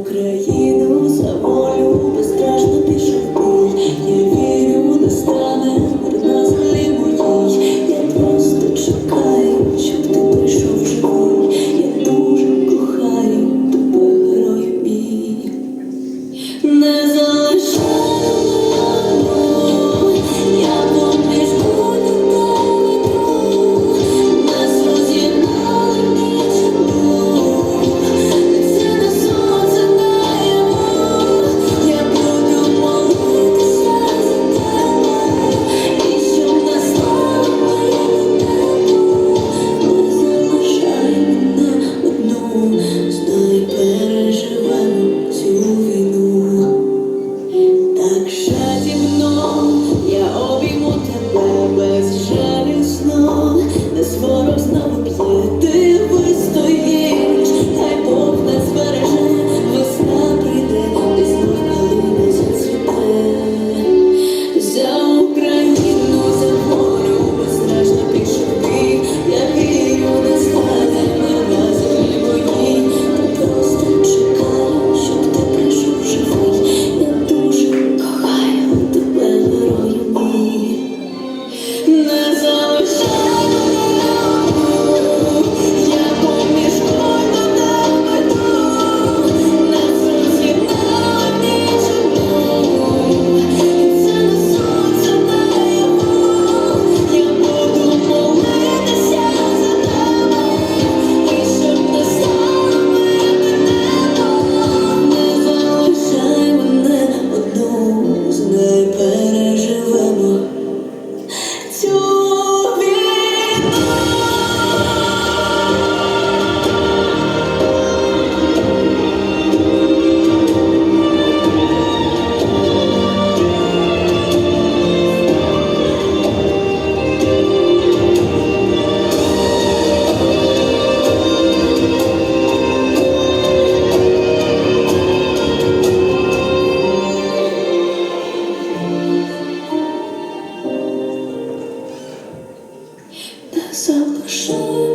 Україні. знай переживемо цю війну, так жадібно я обійму тебе без жалю сном, не зворог знову п'єти. залишив.